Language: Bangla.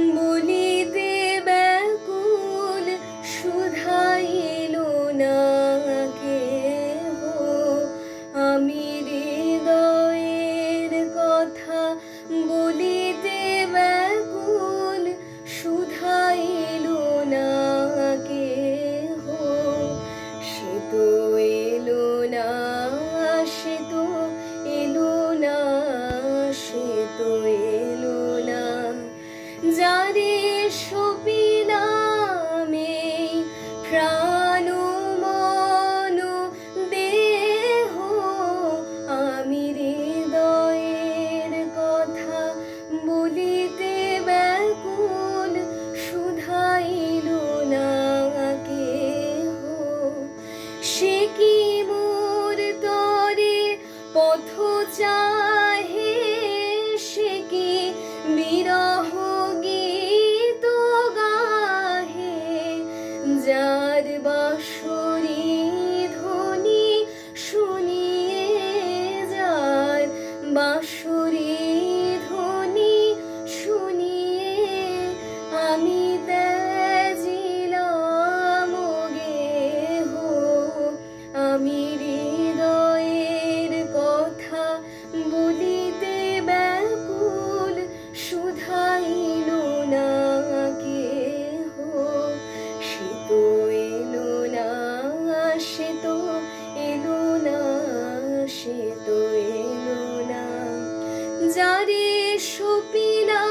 Mm-hmm. সে কি মোর তরে পথ চাহে? সে কি বিরহ গীত গাহে? যার বাসরী এলো না। যারে সুপিনা